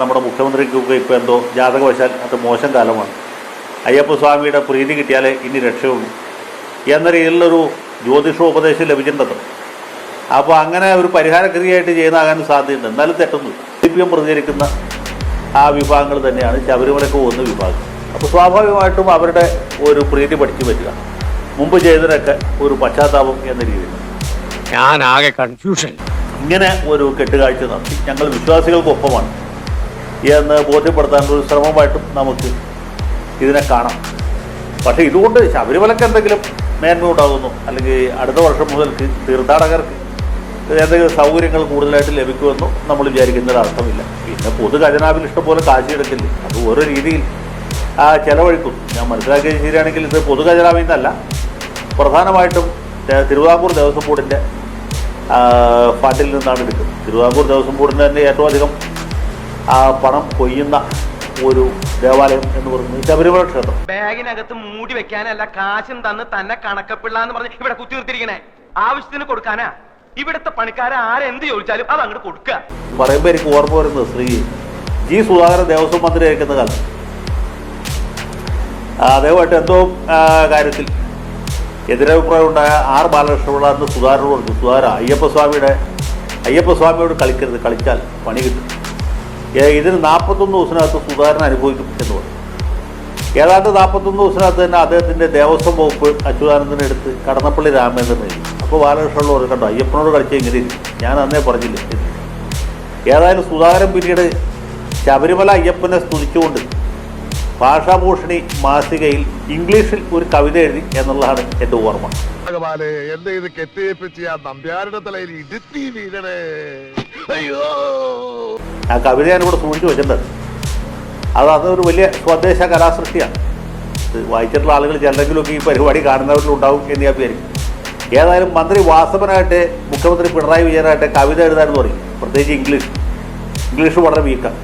നമ്മുടെ മുഖ്യമന്ത്രിക്കൊക്കെ ഇപ്പോൾ എന്തോ ജാതകവശാൽ അത് മോശം കാലമാണ്. അയ്യപ്പസ്വാമിയുടെ പ്രീതി കിട്ടിയാലേ ഇനി രക്ഷയുള്ളൂ. എന്ന രീതിയിലുള്ളൊരു ജ്യോതിഷോപദേശം ലഭിച്ചിട്ടുണ്ട് അപ്പോൾ അങ്ങനെ ഒരു പരിഹാരക്രിയയായിട്ട് ചെയ്യുന്നതാകാൻ സാധ്യതയുണ്ട്. എന്നാലും തെറ്റുന്നു സി പി എം പ്രതികരിക്കുന്ന ആ വിഭാഗങ്ങൾ തന്നെയാണ് ശബരിമലക്ക് പോകുന്ന വിഭാഗം. അപ്പോൾ സ്വാഭാവികമായിട്ടും അവരുടെ ഒരു പ്രീതി പഠിച്ചു പറ്റുക മുമ്പ് ചെയ്തതിനൊക്കെ ഒരു പശ്ചാത്താപം എന്ന രീതിയിൽ. ഞാൻ ആകെ കൺഫ്യൂഷൻ ഇങ്ങനെ ഒരു കെട്ടുകാഴ്ച നടത്തി. ഞങ്ങൾ വിശ്വാസികൾക്കൊപ്പമാണ്. എന്ന് ബോധ്യപ്പെടുത്താനുള്ള ഒരു ശ്രമമായിട്ടും നമുക്ക് ഇതിനെ കാണാം. പക്ഷേ ഇതുകൊണ്ട് ശബരിമലയ്ക്ക് എന്തെങ്കിലും മേന്മ ഉണ്ടാകുന്നു? അല്ലെങ്കിൽ അടുത്ത വർഷം മുതൽക്ക് തീർത്ഥാടകർക്ക് എന്തെങ്കിലും സൗകര്യങ്ങൾ കൂടുതലായിട്ട് ലഭിക്കുമെന്നും നമ്മൾ വിചാരിക്കുന്നതിൽ അർത്ഥമില്ല. പിന്നെ പൊതു ഖജനാവിൽ ഇഷ്ടംപോലെ കാശി അത് ഓരോ രീതിയിൽ ആ ചെലവഴിക്കും. ഞാൻ മനസ്സിലാക്കിയത് ശരിയാണെങ്കിൽ ഇത് പൊതു ഖജനാവിൽ നിന്നല്ല. പ്രധാനമായിട്ടും തിരുവിതാംകൂർ ദേവസ്വം ബോർഡിന്റെ ഫണ്ടിൽ നിന്നാണ് എടുക്കുന്നത്. തിരുവിതാംകൂർ ദേവസ്വം ബോർഡിന് തന്നെ ഏറ്റവും അധികം ആ പണം കൊയ്യുന്ന ഒരു ദേവാലയം എന്ന് പറയുന്നത് ശബരിമല ക്ഷേത്രം. ബാഗിനകത്ത് മൂടി വെക്കാനല്ല കാശും തന്ന് തന്നെ കണക്കപ്പിള്ള എന്ന് പറഞ്ഞ് ഇവിടെ കുത്തി നിർത്തിയിരിക്കണേ ആവശ്യത്തിന് കൊടുക്കാനാ? ഇവിടുത്തെ പണിക്കാരെ ആരെന്ത് ചോദിച്ചാലും അത് അങ്ങോട്ട് കൊടുക്കുക പറയുമ്പോൾ എനിക്ക് ഓർമ്മ വരുന്നത് ശ്രീ ജി സുധാകരൻ ദേവസ്വം മന്ത്രി ആയിരിക്കുന്ന കാലം ആ, അദ്ദേഹമായിട്ട് എന്തോ കാര്യത്തിൽ എതിരഭിപ്രായം ഉണ്ടായ ആർ ബാലകൃഷ്ണപിള്ള എന്ന് സുധാകരനോട് പറഞ്ഞു. സുധാകര അയ്യപ്പസ്വാമിയുടെ അയ്യപ്പസ്വാമിയോട് കളിക്കരുത് കളിച്ചാൽ പണി കിട്ടും. ഇതിന് നാൽപ്പത്തൊന്ന് ദിവസത്തിനകത്ത് സുധാകരൻ എന്ന് പറഞ്ഞു. ഏതാണ്ട് നാൽപ്പത്തൊന്ന് ദിവസത്തിനകത്ത് തന്നെ അദ്ദേഹത്തിന്റെ ദേവസ്വം വകുപ്പ് അച്യുതാനന്ദനെ എടുത്ത് കടന്നപ്പള്ളി രാമേന്ദ്രൻ എഴുതി. അപ്പോൾ ബാലകൃഷ്ണനോട് പറഞ്ഞു കണ്ടോ അയ്യപ്പനോട് കളിച്ച ഇങ്ങനെ. ഞാൻ അന്നേ പറഞ്ഞില്ലേ? എന്ന്." ഏതായാലും സുധാകരൻ പിന്നീട് ശബരിമല അയ്യപ്പനെ സ്തുതിച്ചുകൊണ്ട് ഭാഷാഭൂഷണി മാസികയിൽ ഇംഗ്ലീഷിൽ ഒരു കവിത എഴുതി എന്നുള്ളതാണ് എന്റെ ഓർമ്മ. ഭഗവാനെ ആ നമ്പ്യാരുടെ തലയിൽ ഇടുത്തി വീഴണേ. അയ്യോ! ആ കവിത ഞാനിവിടെ സൂചിച്ച് വെച്ചിട്ടുണ്ട്. അത് അതൊരു വലിയ സ്വദേശ കലാസൃഷ്ടിയാണ്. വായിച്ചിട്ടുള്ള ആളുകൾ ചിലരെങ്കിലുമൊക്കെ ഈ പരിപാടി കാണുന്നവരിലുണ്ടാവും എന്ന് ഞാൻ വിചാരിക്കും. ഏതായാലും മന്ത്രി വാസവനായിട്ട് മുഖ്യമന്ത്രി പിണറായി വിജയനായിട്ട് കവിത എഴുതാനെന്ന് പറയും പ്രത്യേകിച്ച് ഇംഗ്ലീഷ്. ഇംഗ്ലീഷ് വളരെ വീക്കാണ്.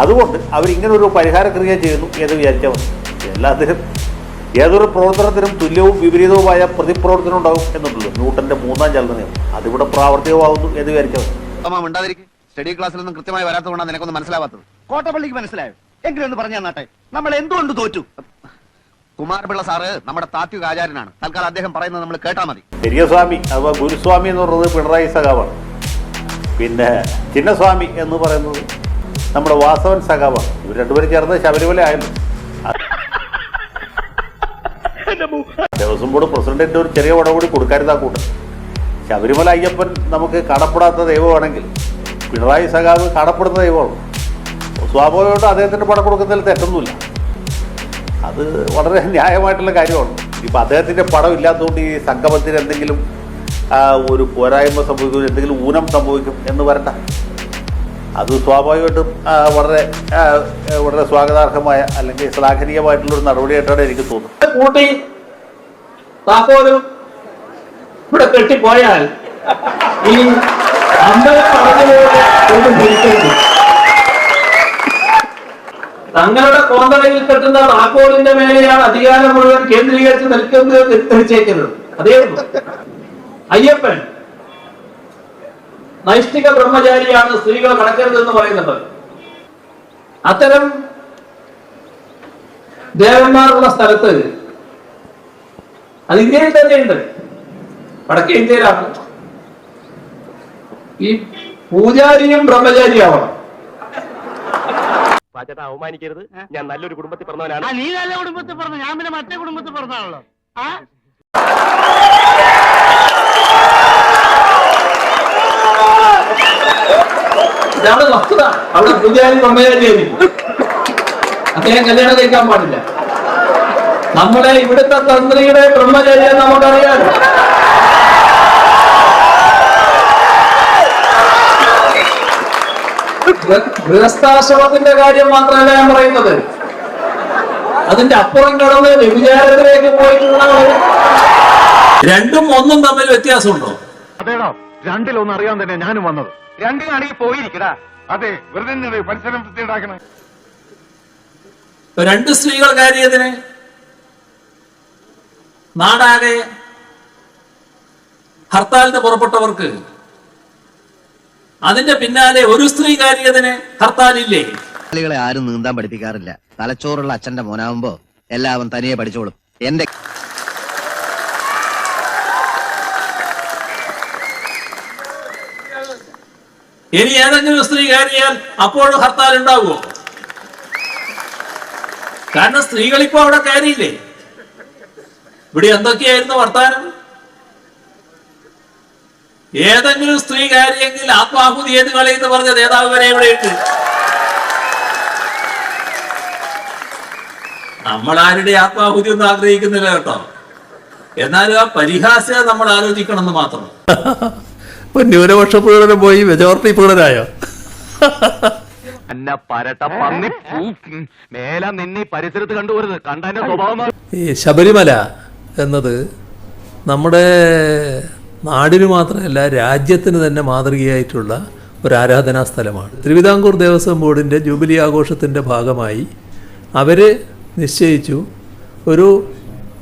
അതുകൊണ്ട് അവരിങ്ങനെ ഒരു പരിഹാരക്രിയ ചെയ്യുന്നു എന്ന് വിചാരിച്ചാൽ മതി. എല്ലാത്തിനും ഏതൊരു പ്രവർത്തനത്തിനും തുല്യവും വിപരീതവുമായ പ്രതിപ്രവർത്തനം ഉണ്ടാവും എന്നുണ്ടല്ലോ ന്യൂട്ടന്റെ മൂന്നാം ചലന നിയമം അതിവിടെ പ്രാവർത്തികമാകുന്നു എന്ന് വിചാരിച്ചാൽ മതി. സ്റ്റഡി ക്ലാസ്സിലൊന്നും കൃത്യമായി വരാത്തതുകൊണ്ടാണ് നിനക്കൊന്നും മനസ്സിലാവാത്തത്. കോട്ടപ്പള്ളിക്ക് മനസ്സിലായോ? എങ്കിലും ഒന്ന് പറഞ്ഞു തന്നാട്ടെ. നമ്മൾ എന്തുകൊണ്ട് തോറ്റു? കുമാരപിള്ള സാറ് നമ്മുടെ താത്വിക ആചാര്യനാണ്. തൽക്കാലം അദ്ദേഹം പറയുന്നത് നമ്മൾ കേട്ടാ മതി. പെരിയസ്വാമി അഥവാ ഗുരുസ്വാമി എന്ന് പറയുന്നത് പിണറായി സഖാവാണ്. പിന്നെ ചിന്നസ്വാമി എന്ന് പറയുന്നത് നമ്മുടെ വാസവൻ സഖാവാണ്. ഇവർ രണ്ടുപേരും ചേർന്ന് ശബരിമല ആയിരുന്നു ദേവസ്വം കൂടെ പ്രസിഡന്റിന്റെ ഒരു ചെറിയ പടം കൂടി കൊടുക്കരുതാ കൂട്ടം. ശബരിമല അയ്യപ്പൻ നമുക്ക് കാണപ്പെടാത്ത ദൈവമാണെങ്കിൽ പിണറായി സഖാവ് കാണപ്പെടുന്ന ദൈവമാണ് സ്വാഭാവികമായിട്ട് അദ്ദേഹത്തിന്റെ പടം കൊടുക്കുന്നതിൽ തെറ്റൊന്നുമില്ല. അത് വളരെ ന്യായമായിട്ടുള്ള കാര്യമാണ്. ഇപ്പം അദ്ദേഹത്തിന്റെ പടം ഇല്ലാത്തതുകൊണ്ട് ഈ സംഗമത്തിന് എന്തെങ്കിലും ഒരു പോരായ്മ സംഭവിക്കും എന്തെങ്കിലും ഊനം സംഭവിക്കും എന്ന് വരണ്ട. അത് സ്വാഭാവികമായിട്ടും വളരെ വളരെ സ്വാഗതാർഹമായ അല്ലെങ്കിൽ ശ്ലാഘനീയമായിട്ടുള്ള ഒരു നടപടിയായിട്ടാണ് എനിക്ക് തോന്നുന്നത്. ഇവിടെ കെട്ടിപ്പോയാൽ ഈ അമ്പലം പറഞ്ഞതുപോലെ തങ്ങളുടെ കോന്തലയിൽ കെട്ടുന്ന താക്കോലിന്റെ മേലെയാണ് അധികാരം മുഴുവൻ കേന്ദ്രീകരിച്ച് നിൽക്കുന്നത് തിരിച്ചേക്കുന്നത് അതേ അയ്യപ്പൻ നൈഷ്ഠിക ബ്രഹ്മചാരിയാണ് സ്ത്രീകൾ കടക്കരുതെന്ന് പറയുന്നത്. അത്തരം ദേവന്മാരുള്ള സ്ഥലത്ത് അത് ഇന്ത്യയിൽ തന്നെയുണ്ട്. വടക്കേ ഇന്ത്യയിലാണ്. ഈ പൂജാരിയും ബ്രഹ്മചാരിയാവണം. പാച്ചേട്ടാ അവമാനിക്കരുത്. ഞാൻ നല്ലൊരു കുടുംബത്തിൽ പറഞ്ഞവനാണ് നീ നല്ല കുടുംബത്തിൽ പറഞ്ഞു ഞാൻ പിന്നെ മറ്റേ കുടുംബത്തിൽ പറഞ്ഞാണല്ലോ ആ? ഇതാണ് വസ്തുത അവിടെ പൂജാരി ബ്രഹ്മചാരിയായിരിക്കും അദ്ദേഹം കല്യാണം കഴിക്കാൻ പാടില്ല. നമ്മുടെ ഇവിടുത്തെ തന്ത്രിയുടെ ബ്രഹ്മചര്യം നമുക്കറിയാം ഗൃഹസ്ഥാശ്രമത്തിന്റെ കാര്യം മാത്രമല്ല ഞാൻ പറയുന്നത്. അതിന്റെ അപ്പുറം കടന്ന് വ്യഭിചാരത്തിലേക്ക് പോയിട്ടുള്ള രണ്ടും ഒന്നും തമ്മിൽ വ്യത്യാസമുണ്ടോ? അതേടാ രണ്ടിലൊന്നും അറിയാൻ തന്നെ ഞാനും വന്നത്. രണ്ടിനാണെങ്കിൽ പോയിരിക്കടാ. അതെ വെറുതെ പരിസരം വൃത്തിയുണ്ടാക്കണേ രണ്ട് സ്ത്രീകൾ കയറിയതിന് നാടാകെ ഹർത്താലിന് പുറപ്പെട്ടവർക്ക് അതിന്റെ പിന്നാലെ ഒരു സ്ത്രീ കാര്യതിന് ഹർത്താലില്ലേ? കളികളെ ആരും നീന്താൻ പഠിപ്പിക്കാറില്ല. തലച്ചോറുള്ള അച്ഛന്റെ മോനാവുമ്പോ എല്ലാവരും തനിയെ പഠിച്ചോളും. എന്റെ ഇനി ഏതെങ്കിലും സ്ത്രീ കയറിയാൽ അപ്പോഴും ഹർത്താൽ ഉണ്ടാവുമോ കാരണം സ്ത്രീകൾ ഇപ്പോ അവിടെ കയറിയില്ലേ ഇവിടെ എന്തൊക്കെയായിരുന്നു വർത്താനം? ഏതെങ്കിലും സ്ത്രീ കാര്യമെങ്കിൽ ആത്മാഹുതി ഏത് കളി എന്ന് പറഞ്ഞ നേതാവ് വരെ ഇവിടെയുണ്ട് നമ്മൾ ആരുടെ ആത്മാഹുതി ഒന്നും ആഗ്രഹിക്കുന്നില്ല കേട്ടോ. എന്നാലും ആ പരിഹാസ്യ നമ്മൾ ആലോചിക്കണം എന്ന് മാത്രം. ഇപ്പൊ ന്യൂനപക്ഷ പ്രകടനം പോയി മെജോറിറ്റി പ്രകടനായോ? ഈ ശബരിമല എന്നത് നമ്മുടെ നാടിന് മാത്രമല്ല രാജ്യത്തിന് തന്നെ മാതൃകയായിട്ടുള്ള ഒരു ആരാധനാ സ്ഥലമാണ്. തിരുവിതാംകൂർ ദേവസ്വം ബോർഡിന്റെ ജൂബിലി ആഘോഷത്തിന്റെ ഭാഗമായി അവർ നിശ്ചയിച്ചു ഒരു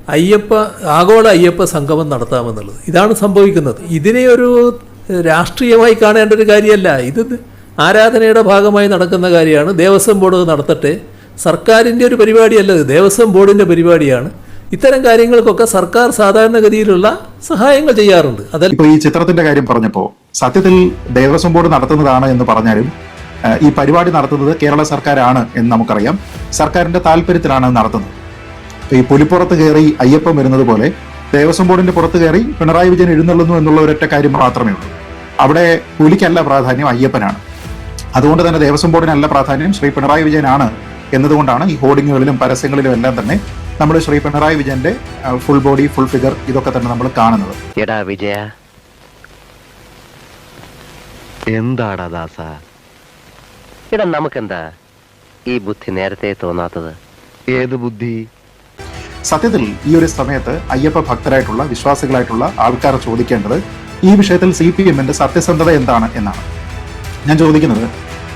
അയ്യപ്പ ആഗോള അയ്യപ്പ സംഗമം നടത്താമെന്നുള്ളത്. ഇതാണ് സംഭവിക്കുന്നത്. ഇതിനെ ഒരു രാഷ്ട്രീയമായി കാണേണ്ട ഒരു കാര്യമല്ല. ഇത് ആരാധനയുടെ ഭാഗമായി നടക്കുന്ന കാര്യമാണ്. ദേവസ്വം ബോർഡ് നടത്തട്ടെ. സർക്കാരിന്റെ ഒരു പരിപാടിയല്ല ദേവസ്വം ബോർഡിന്റെ പരിപാടിയാണ്. ഇത്തരം കാര്യങ്ങൾക്കൊക്കെ സർക്കാർ സാധാരണഗതിയിലുള്ള സഹായങ്ങൾ ചെയ്യാറുണ്ട്. അതിൽ ഇപ്പൊ ഈ ചിത്രത്തിന്റെ കാര്യം പറഞ്ഞപ്പോൾ സത്യത്തിൽ ദേവസ്വം ബോർഡ് നടത്തുന്നതാണ് എന്ന് പറഞ്ഞാലും ഈ പരിപാടി നടത്തുന്നത് കേരള സർക്കാരാണ് എന്ന് നമുക്കറിയാം. സർക്കാരിന്റെ താല്പര്യത്തിലാണ് നടത്തുന്നത്. ഈ പുലിപ്പുറത്ത് കയറി അയ്യപ്പം വരുന്നത് പോലെ ദേവസ്വം ബോർഡിന്റെ പുറത്ത് കയറി പിണറായി വിജയൻ എഴുന്നള്ളുന്നു എന്നുള്ള ഒരൊറ്റ കാര്യം മാത്രമേ ഉള്ളൂ. അവിടെ പുലിക്കല്ല പ്രാധാന്യം അയ്യപ്പനാണ്. അതുകൊണ്ട് തന്നെ ദേവസ്വം ബോർഡിനല്ല പ്രാധാന്യം ശ്രീ പിണറായി വിജയനാണ് എന്നതുകൊണ്ടാണ് ഈ ഹോർഡിങ്ങുകളിലും പരസ്യങ്ങളിലും എല്ലാം തന്നെ നമ്മൾ ശ്രീ പിണറായി വിജയന്റെ ഫുൾ ബോഡി ഫുൾ ഫിഗർ ഇതൊക്കെ തന്നെ നമ്മൾ കാണുന്നത്. എടാ വിജയ. എന്താടാ ദാസ? എടാ നമുക്കെന്താ ഈ ബുദ്ധി നേരത്തെ തോന്നാത്തത്? ഏത് ബുദ്ധി? സത്യത്തിൽ ഈ ഒരു സമയത്ത് അയ്യപ്പ ഭക്തരായിട്ടുള്ള വിശ്വാസികളായിട്ടുള്ള ആൾക്കാർ ചോദിക്കേണ്ടത് ഈ വിഷയത്തിൽ സി പി എമ്മിന്റെ സത്യസന്ധത എന്താണ് എന്നാണ്. ഞാൻ ചോദിക്കുന്നത്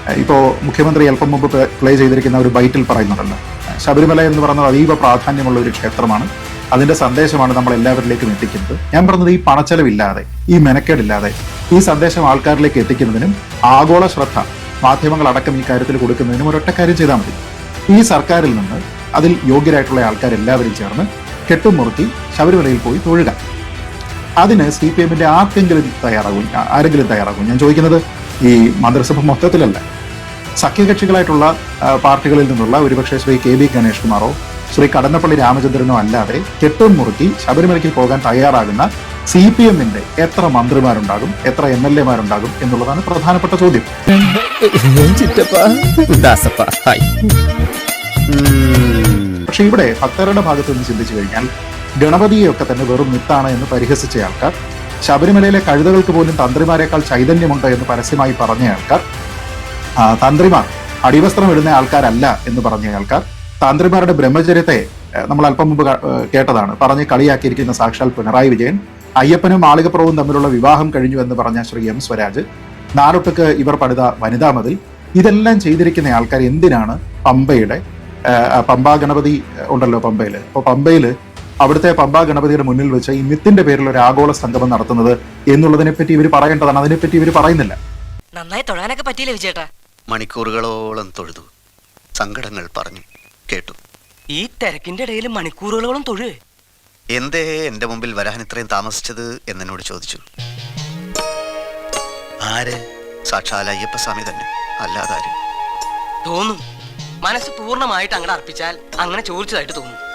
ഏഹ്, ഇപ്പോ മുഖ്യമന്ത്രി അല്പം മുമ്പ് പ്ലേ ചെയ്തിരിക്കുന്ന ഒരു ബൈറ്റിൽ പറയുന്നുണ്ടല്ലോ. ശബരിമല എന്ന് പറയുന്നത് അതീവ പ്രാധാന്യമുള്ള ഒരു ക്ഷേത്രമാണ്. അതിന്റെ സന്ദേശമാണ് നമ്മൾ എല്ലാവരിലേക്കും എത്തിക്കുന്നത്. ഞാൻ പറഞ്ഞത് ഈ പണച്ചെലവില്ലാതെ ഈ മെനക്കേടില്ലാതെ ഈ സന്ദേശം ആൾക്കാരിലേക്ക് എത്തിക്കുന്നതിനും ആഗോള ശ്രദ്ധ മാധ്യമങ്ങൾ അടക്കം ഈ കാര്യത്തിൽ കൊടുക്കുന്നതിനും ഒരൊറ്റ കാര്യം ചെയ്താൽ മതി. ഈ സർക്കാരിൽ നിന്ന് അതിൽ യോഗ്യരായിട്ടുള്ള ആൾക്കാരെല്ലാവരും ചേർന്ന് കെട്ടും മുറുക്കി ശബരിമലയിൽ പോയി തൊഴുക. അതിന് സി പി എമ്മിന്റെ ആർക്കെങ്കിലും തയ്യാറാകും ആരെങ്കിലും തയ്യാറാകും. ഞാൻ ചോദിക്കുന്നത് ഈ മന്ത്രിസഭ മൊത്തത്തിലല്ല. സഖ്യകക്ഷികളായിട്ടുള്ള പാർട്ടികളിൽ നിന്നുള്ള ഒരുപക്ഷെ ശ്രീ കെ ബി ഗണേഷ് കുമാറോ ശ്രീ കടന്നപ്പള്ളി രാമചന്ദ്രനോ അല്ലാതെ കെട്ടും മുറുക്കി ശബരിമലയ്ക്ക് പോകാൻ തയ്യാറാകുന്ന സി പി എമ്മിന്റെ എത്ര മന്ത്രിമാരുണ്ടാകും എത്ര എം എൽ എമാരുണ്ടാകും എന്നുള്ളതാണ് പ്രധാനപ്പെട്ട ചോദ്യം. പക്ഷെ ഇവിടെ ഭക്തരുടെ ഭാഗത്ത് നിന്ന് ചിന്തിച്ചു കഴിഞ്ഞാൽ ഗണപതിയെയൊക്കെ തന്നെ വെറും മിത്താണ് എന്ന് പരിഹസിച്ച ആൾക്കാർ ശബരിമലയിലെ കഴുതകൾക്ക് പോലും തന്ത്രിമാരെക്കാൾ ചൈതന്യമുണ്ട് എന്ന് പരസ്യമായി പറഞ്ഞ ആൾക്കാർ. തന്ത്രിമാർ അടിവസ്ത്രം ഇടുന്ന ആൾക്കാരല്ല എന്ന് പറഞ്ഞ ആൾക്കാർ. തന്ത്രിമാരുടെ ബ്രഹ്മചര്യത്തെ നമ്മൾ അല്പം മുമ്പ് കേട്ടതാണ്. പറഞ്ഞ് കളിയാക്കിയിരിക്കുന്ന സാക്ഷാൽ പിണറായി വിജയൻ അയ്യപ്പനും മാളികപ്പുറവും തമ്മിലുള്ള വിവാഹം കഴിഞ്ഞു എന്ന് പറഞ്ഞ ശ്രീ എം സ്വരാജ് നാലൊട്ടുക്ക് ഇവർ പണിത വനിതാ മതിൽ. ഇതെല്ലാം ചെയ്തിരിക്കുന്ന ആൾക്കാർ എന്തിനാണ് പമ്പയുടെ പമ്പാ ഗണപതി ഉണ്ടല്ലോ പമ്പയിൽ അപ്പോൾ പമ്പയിൽ അവിടുത്തെ പമ്പ ഗണപതിയുടെ മുന്നിൽ വെച്ച് ഈ മിത്തിന്റെ പേരിൽ ഒരു ആഗോള സംഗമം നടത്തുന്നത് എന്നുള്ളതിനെ പറ്റി ഇവർ പറയേണ്ടതാണ്. അതിനെപ്പറ്റി ഇവർ പറയുന്നില്ല. നന്നായി തൊഴാനൊക്കെ പറ്റിയില്ല വിജയേട്ടാ? മണിക്കൂറുകളോളം തൊഴുതു. സങ്കടങ്ങൾ പറഞ്ഞു. കേട്ടു. ഈ തിരക്കിന്റെ ഇടയിൽ മണിക്കൂറുകളോളം തൊഴു. എന്തേ എന്റെ മുമ്പിൽ വരാൻ ഇത്രയും താമസിച്ചത് എന്നോട് ചോദിച്ചു. ആര്? സാക്ഷാൽ അയ്യപ്പസ്വാമി തന്നെ. അല്ലാതാരും? തോന്നും. മനസ്സ് പൂർണമായിട്ട് അങ്ങനെ അർപ്പിച്ചാൽ അങ്ങനെ ചോദിച്ചതായിട്ട് തോന്നും.